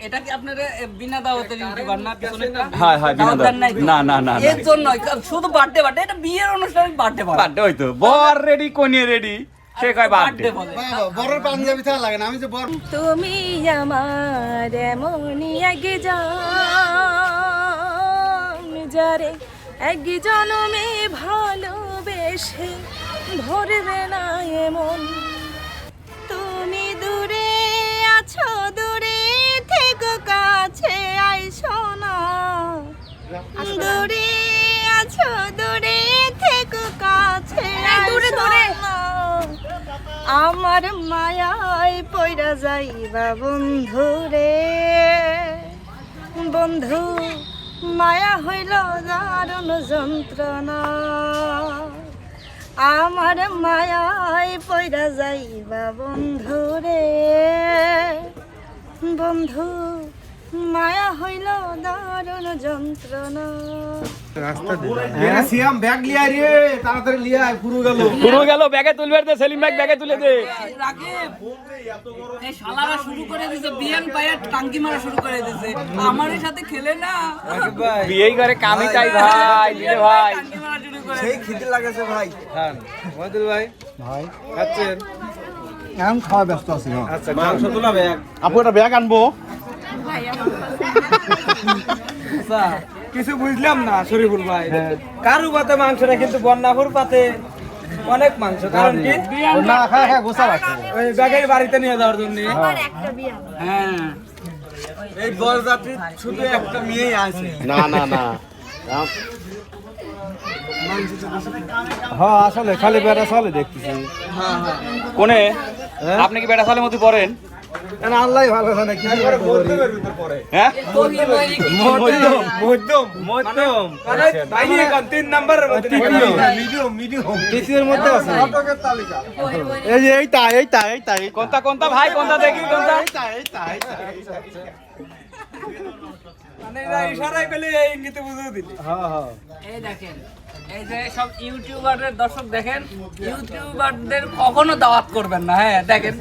এটা কি আপনারা বিনা দাওয়াতের ইউটিউবার না? পিছনেরটা? হ্যাঁ, হ্যাঁ, বিনা দাওয়াত? না, না, না, না। এর জন্যই শুধু বার্থডে বার্থডে এটা বিয়ের অনুষ্ঠানে বার্থডে বলে বার্থডে হইতো বর রেডি কনিয়ে রেডি সে কয় বার্থডে। বলে। বড় পাঞ্জাবি থাকা লাগে না। আমি যে বড় তুমি আমার এমনই এক জান যারে এক জনমে ভালোবেসে ভরবে না এমন দূরে আছো দূরে থেকে কাছে দূরে দূরে। আমার মায়ায় পয়রা যাইবা বন্ধু রে বন্ধু মায়া হইল দারুণ যন্ত্রণা। আমার মায়ায় পয়রা যাইবা বন্ধু রে বন্ধু মায়া হইল দারুণ যন্ত্রণা। সিয়াম ব্যাগ লিয়া রে তাড়াতাড়ি লিয়া পুরো গেল। পুরো গেল ব্যাগে তুলবে দে সেলিম ভাই ব্যাগে তুলে দে। রাকিব, এই শালারা শুরু করে দিয়েছে বিয়ান পায়া টাঙ্কি মারা শুরু করে দিয়েছে আমার সাথে খেলে না। বিয়েই করে কামি চাই ভাই দিলে ভাই। টাঙ্কি মারা শুরু করে সেই খিদে লাগেছে ভাই। হ্যাঁ মহিদুল ভাই ভাই। খাচ্ছেন? এখন খাওয়া ব্যস্ত আছি হ্যাঁ। আচ্ছা মাংস তোলা ব্যাগ। আপু একটা ব্যাগ আনব। কিছু বুঝলাম না শরীফুল ভাই। কারু পাতে মাংসটা কিন্তু বন্যাপুর পাতে অনেক মাংস কারণ কি? না হ্যাঁ হ্যাঁ গোসা আছে। ওই ব্যাগের বাড়িতে নিয়ে যাওয়ার জন্য। হ্যাঁ। এই বরযাত্রী শুধু একটা মেয়েই আছে। না না না। হ্যাঁ আসলে খালি বেড়া চলে দেখতেছি। কোনে? আপনি কি বেটা সালের মধ্যে পড়েন? আল্লাহ ভালো জানে কি হ্যাঁ? মধ্যম মধ্যম মধ্যম। মানে তিন মিডিয়াম মিডিয়াম। মধ্যে আছে। এই যে এইটা এইটা কোনটা কোনটা? ভাই কোনটা দেখি কোনটা? এইটা এইটা এইটা মানে ইশারায় পেলে ইঙ্গিতে বুঝিয়ে দিলি। হ্যাঁ হ্যাঁ। এই দেখেন এই যে সব ইউটিউবারের দর্শক দেখেন ইউটিউবারদের কখনো দাওয়াত করবেন না হ্যাঁ দেখেন।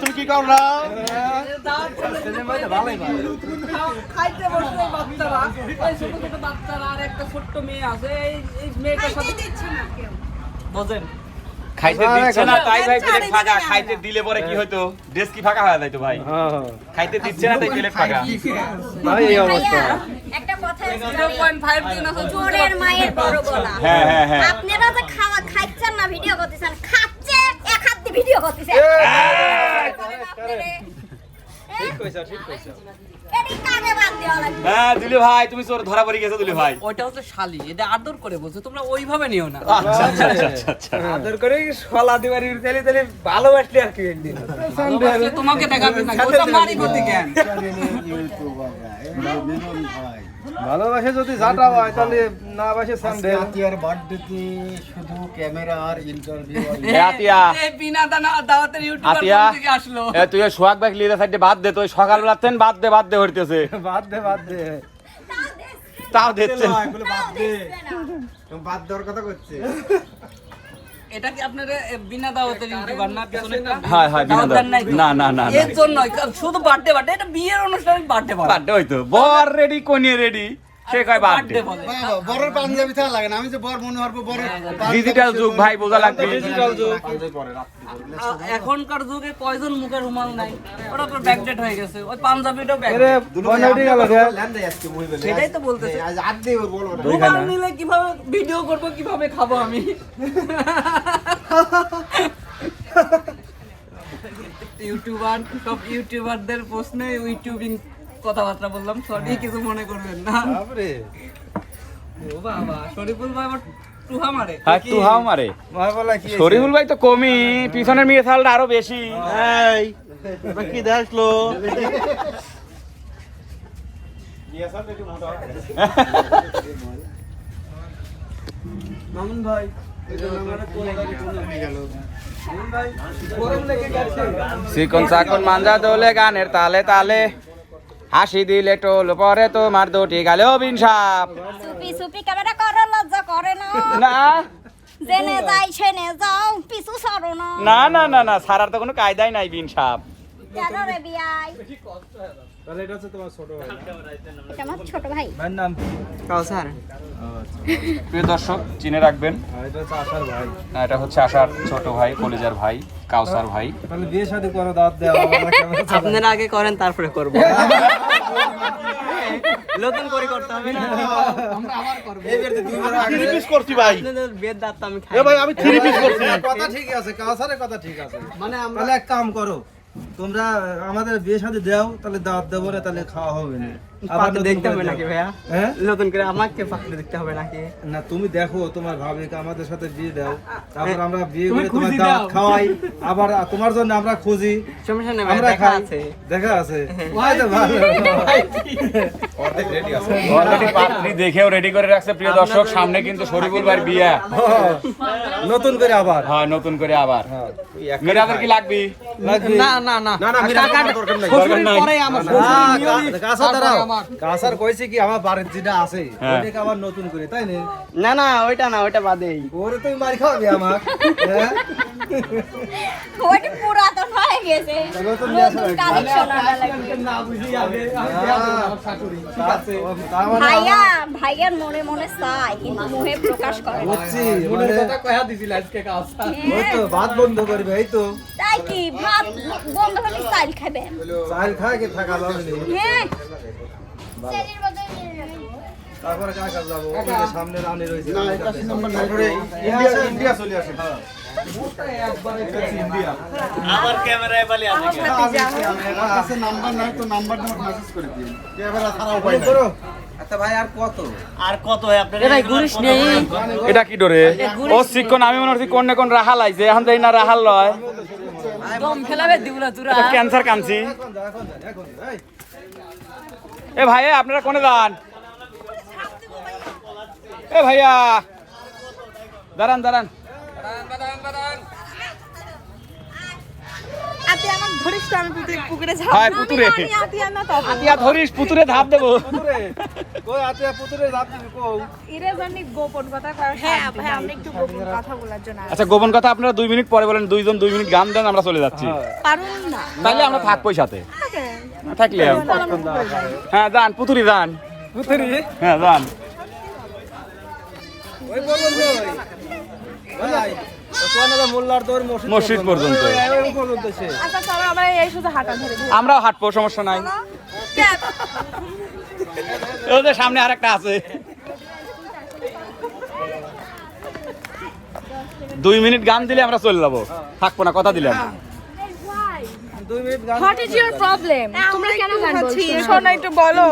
তুমি কি খাইতে বাচ্চারা ওই ছোট ছোট বাচ্চারা আর একটা ছোট্ট মেয়ে আছে এই এই মেয়েটার সাথে বোঝেন? খাইতে দিচ্ছে না তাই ভাই প্লেট ফাঁকা খাইতে দিলে পরে কি হতো ড্রেস কি ফাঁকা হয়ে যাইতো ভাই হ্যাঁ হ্যাঁ খাইতে দিচ্ছে না তাই প্লেট ফাঁকা ভাই এই অবস্থা একটা কথা জিরো পয়েন্ট ফাইভ দিন আছে চোরের মায়ের বড় গলা হ্যাঁ হ্যাঁ হ্যাঁ আপনারা যে খাওয়া খাচ্ছেন না ভিডিও করতেছেন খাচ্ছে এক হাত দিয়ে ভিডিও করতেছেন এদিক কানে বাদ দেওয়া লাগবে হ্যাঁ দিলে ভাই তুমি চোর ধরা পড়ে গেছো দিলে ভাই। ওইটা হচ্ছে শালি এটা আদর করে বলছো তোমরা ওইভাবে নিও না। আচ্ছা আচ্ছা আচ্ছা আচ্ছা আদর করে শালা দিবারি তেলে তাহলে ভালোবাসলে আর কি একদিন। তোমাকে দেখাবে না ওটা মারি গতি জ্ঞান। ভালোবাসে যদি যাটা হয় তাহলে না বাসে স্যান্ডেল আতিয়ার বার্থডেতে শুধু ক্যামেরা আর ইন্টারভিউ আতিয়া এই বিনা দানা দাওয়াতের ইউটিউবার আতিয়া থেকে আসলো? এ তুই সোহাগ ব্যাগ লিয়ে সাইডে বাদ দে তুই সকালবেলা তেন বাদ দে বাদ দে হইতেছে। বাদ দে বাদ দে। তাও দিচ্ছে বাদ দে। বাদ দেওয়ার কথা করছে। এটা কি আপনারা বিনা দাওয়াতের ইউটিউবার না? হ্যাঁ, হ্যাঁ, বিনা দাওয়াত? না, না, না। এর জন্য শুধু বার্থডে বার্থডে এটা বিয়ের অনুষ্ঠান বার্থডে বার্থডে হয়তো বর রেডি কনিয়ে রেডি সে কয় বার্থডে পাঞ্জাবি থাকা লাগে না। আমি যে বড় মনে হব বড় ডিজিটাল যুগ ভাই বোঝা লাগবে। ডিজিটাল যুগ। এখনকার যুগে কয়জন মুখের রুমাল নাই। ওটা তো ব্যাকডেট হয়ে গেছে। ওই পাঞ্জাবিটাও ব্যাক এরে বনাইটি গেল রে সেটাই তো বলতেছে। আজ আট দিয়ে বলব না। রুমাল নিলে কীভাবে ভিডিও করব কীভাবে খাব আমি? ইউটিউবার সব ইউটিউবারদের প্রশ্নে ইউটিউবিং কথাবার্তা বললাম সরি কিছু মনে করবেন না। বাপরে। ও বাবা শরীফুল ভাই আবার টুহা মারে। হ্যাঁ তুই মারে। মার বলা কি শরীফুল ভাই তো কমই পিছনের মেয়ে সালটা আরও বেশি। এই এবার দেখল? মামুন ভাই গরম লেগে গেছে। চিকন চাকন মাঞ্জা দোলে গানের তালে তালে। হাসি দিলে টোল পরে তোমার দুটি গালেও বিনসাপ সুপি। সুপি ক্যামেরা করো লজ্জা করে না। না। জেনে যাই সেনে যাও পিছু সরো না। না না না না সারার তো কোনো কায়দাই নাই বিন সাপ। কেন রে বিয়াই তাহলে এটা হচ্ছে তোমার ছোট ভাই। এটা আমার ছোট ভাই। ভাইয়ের নাম কি? কাউসার। প্রিয় দর্শক চিনে রাখবেন। এটা হচ্ছে আশার ভাই। না, এটা হচ্ছে আশার ছোট ভাই কলেজার ভাই কাউসার ভাই। তাহলে বিয়ে শাদী করো দাওয়াত দেওয়া। আপনারা আগে করেন তারপরে করব। নতুন করে করতে হবে না? থ্রি পিস করছি ভাই। আপনাদের বেদ দাঁত আমি খাই। এ ভাই আমি থ্রি পিস করছি। কথা ঠিক আছে কাউসারের কথা ঠিক আছে। মানে আমরা তাহলে এক কাম করো তোমরা আমাদের বিয়ে শাদী দাও তাহলে দাওয়াত দেবো না তাহলে খাওয়া হবে না। আবার নতুন দেখতে করে হবে নাকি ভাইয়া? হ্যাঁ? নতুন করে আমাকে পাত্র দেখতে হবে নাকি? না তুমি দেখো তোমার ভাবিকে আমাদের সাথে বিয়ে দাও। তারপর আমরা বিয়ে করে তোমার দাওয়াত খাওয়াই। আবার তোমার জন্য আমরা খুঁজি। সমস্যা নেই আমরা দেখা আছে। দেখা আছে? ওই তো ভালো। অলরেডি পাত্রী দেখেও রেডি করে রাখছে প্রিয় দর্শক সামনে কিন্তু শরীফুল ভাইয়ের বিয়ে। হ্যাঁ, নতুন করে আবার। হয় নতুন করে আবার। মিরাদের কি লাগবি। না না না। না না না কাকা- দরকার নাই। পরে আমার শ্বশুর। দাঁড়াও। কাঁচার কইছে কি আমার বাড়ির যেটা আছে হ্যাঁ। ওটাকে আবার নতুন করে তাই না? না না ওইটা না ওইটা বাদেই। ওরে তুমি মারি খাওয়াবি আমার হ্যাঁ? হয়ে গেছে মানে ভাইয়া ভাইয়ার মনে মনে চাই কিন্তু মুখে প্রকাশ করে না। বুঝছি, মানে ওই তো ভাত বন্ধ করবে এই তো তাই কি ভাত বন্ধ হলে চাল খাবেন চাল খায় কি থাকা। হ্যাঁ তারপরে কার যাব? সামনে রানী রয়েছে। তারপরে ইন্ডিয়া ইন্ডিয়া চলে আসে। হ্যাঁ। আচ্ছা ভাই আর কত? ভাই ঘুরিস নেই। এটা কি ডরে? ও শিক্ষণ আমি মনে হচ্ছি কোন না কোন রাহাল আইছে। এখন দেই না রাহাল লয়। দম ফেলাবে ক্যান্সার এই। এ ভাই আপনারা কোনে যান? এ ভাইয়া দাঁড়ান দাঁড়ান। আপনি আমার ধরিস তো আমি পুকুরে পুকুরে যাব হায় পুতুরে। আতিয়া না তখন আতিয়া ধরিস পুতুরে ধাপ দেবো। পুতুরে, কই আছে পুতুরে রাত দিবি কও। এরা জানি গোপন কথা কয় হ্যাঁ ভাই আমরা একটু গোপন কথা বলার জন্য আচ্ছা গোপন কথা আপনারা দুই মিনিট পরে বলেন দুইজন দুই মিনিট গান দেন আমরা চলে যাচ্ছি। পারুন তাহলে আমরা থাকবোই সাথে। থাকলে হ্যাঁ যান পুতুরি যান। পুতুরি? হ্যাঁ যান। ধরে ধরে। আমরাও হাঁটবো সমস্যা নাই। ওদের সামনে আরেকটা আছে। দুই মিনিট গান দিলে আমরা চলে যাব। থাকব না কথা দিলাম। দুই মিনিট গান হোয়াট ইজ ইওর প্রবলেম তোমরা কেন গান বলছো? শোনা একটু বলো।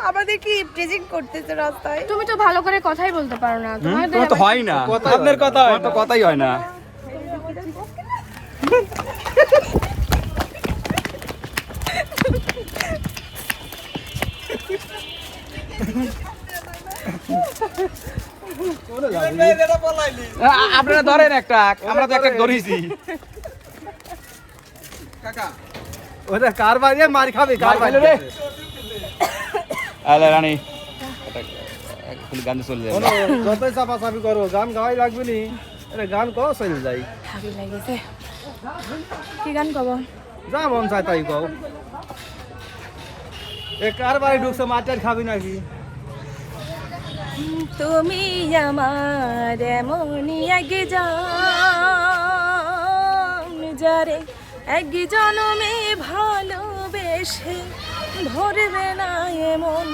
আমাদের কি প্রেজেন্ট করতেছে রাস্তায়? তুমি তো ভালো করে কথাই বলতে পারো না। তোমার তো হয় না। আপনার কথা তোমার তো কথাই হয় না। আপনারা ধরেন একটা আমরা তো একটা ধরেছি। ওটা কার বাড়ি? মার খাবে কার বাড়ি? রে আলে রানী। এটা গান চলে যতই চাপা করো গান গাওয়াই লাগবে নি। আরে গান কও চলে যাই। ভাবি লাগেছে। কি গান কব? যা মন চায় তাই কও। এ কার বাড়ি ঢুকছে মাছের খাবি নাকি? তুমি আমার এমনই এক যারে এক জনমে ভালোবেসে ভরবে না এমন।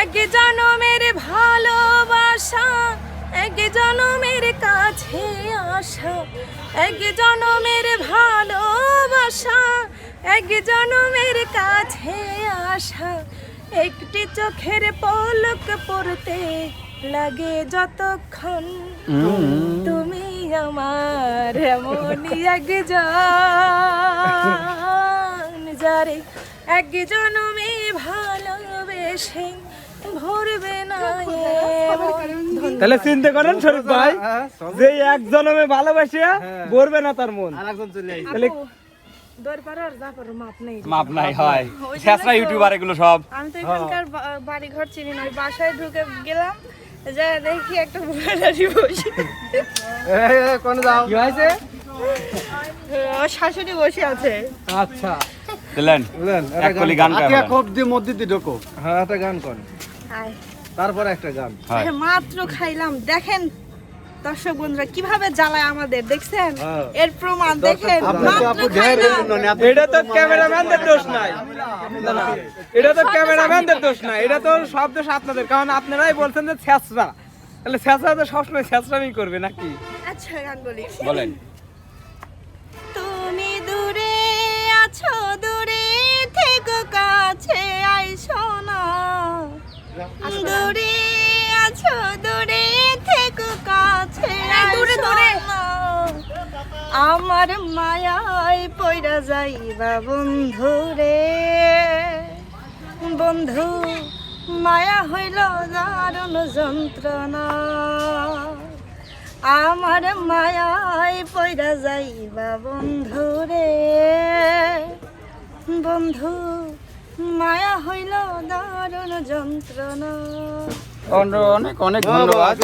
এক জনমের ভালোবাসা এক জনমের কাছে আসা এক জনমের ভালোবাসা এক জনমের কাছে আসা। একটি চোখের পলক পড়তে লাগে যতক্ষণ তুমি আমার এমনই এক যারে এক জনমে ভালোবেসে ভরবে না তাহলে চিন্তা করেন শরীফ ভাই হ্যাঁ, যে এক জনমে ভালোবাসে গড়বে না তার মন। আর একজন চলে আইছে। তাহলে দৌড় পারো আর যা পারো মাপ নাই হয়। শেষরা ইউটিউবার এগুলো সব। আমি তো এখানকার বাড়ি ঘর চিনি না বাসায় ঢুকে গেলাম যা দেখি একটা বুড়ারি বসে। কোন যাও? কি হয়েছে? শাশুড়ি বসে আছে। আচ্ছা। দিলেন এক কলি গান। কোপ দিয়ে মধ্যে দিয়ে ঢোকো। হ্যাঁ একটা গান কর। তারপর একটা গান। হয়। মাত্র খাইলাম। দেখেন দর্শক বন্ধুরা কীভাবে জ্বালায় আমাদের দেখছেন? হ্যাঁ। এর প্রমাণ দেখেন। এটা তো ক্যামেরাম্যানদের দোষ নাই। না, না, এটা তো ক্যামেরাম্যানদের দোষ নাই। এটা তো সব দোষ আপনাদের কারণ আপনারাই বলছেন যে ছ্যাঁচড়া তাহলে ছ্যাঁচড়া তো সবসময় ছ্যাঁচড়ামি করবে নাকি? আচ্ছা গান বলি। বলেন। কাছে আইসো না। দূরে আছো দূরে থেকে কাছে দূরে দূরে। আমার মায়ায় পয়রা যাইবা বন্ধু রে। বন্ধু মায়া হইল দারুণ যন্ত্রণা। আমার মায়ায় পয়রা যাইবা বন্ধু রে। বন্ধু মায়া হইল দারুণ যন্ত্রণা। অনেক অনেক ধন্যবাদ।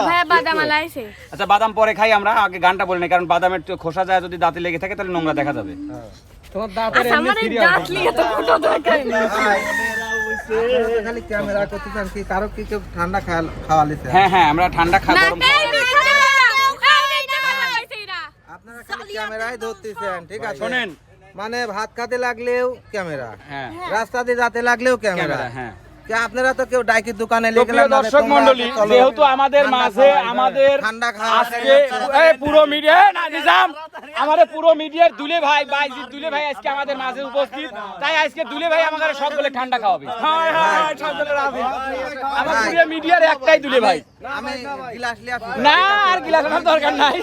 ভাইয়া বাদাম আচ্ছা বাদাম পরে খাই আমরা আগে গানটা বলি না কারণ বাদামের খোসা যায় যদি দাঁতে লেগে থাকে তাহলে নোংরা দেখা যাবে। তোমার দাঁতের আচ্ছা খালি ক্যামেরা কি কারও কি কেউ ঠান্ডা খাওয়া লিছে হ্যাঁ হ্যাঁ আমরা ঠান্ডা খাওয়া আপনারা খালি ক্যামেরায় ধরতেছেন ঠিক আছে? শোনেন। মানে ভাত খাতে লাগলেও ক্যামেরা হ্যাঁ। রাস্তা দিয়ে যেতে লাগলেও ক্যামেরা। হ্যাঁ। কি আপনারা তো কেউ ডাইকির দোকানে দর্শক মন্ডলী যেহেতু আমাদের মাঝে আমাদের ঠান্ডা খাওয়া আজকে পুরো মিডিয়া না নিজাম আমাদের পুরো মিডিয়ার দুলে ভাই ভাই দুলে ভাই আজকে আমাদের মাঝে উপস্থিত। তাই আজকে দুলে ভাই আমাদের সকলে ঠান্ডা খাওয়াবে। হ্যাঁ হ্যাঁ আমার পুরো মিডিয়ার একটাই দুলে ভাই। আমি গিলাস লিয়া না আর গিলাস দরকার নাই।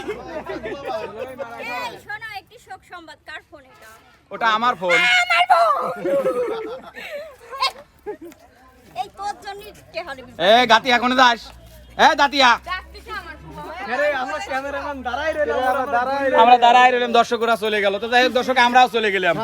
শোক সংবাদ কার ফোন এটা? ওটা আমার ফোন এই পদজনই কে হলে এ গাতি এখন দাস এ দাতিয়া। ডাকতেছে আমার ফোন আরে আমরা ক্যামেরাম্যান দাঁড়াই রইলাম দাঁড়ায় রইলাম। দর্শকরা চলে গেল। তো যাই দর্শক আমরাও চলে গেলাম।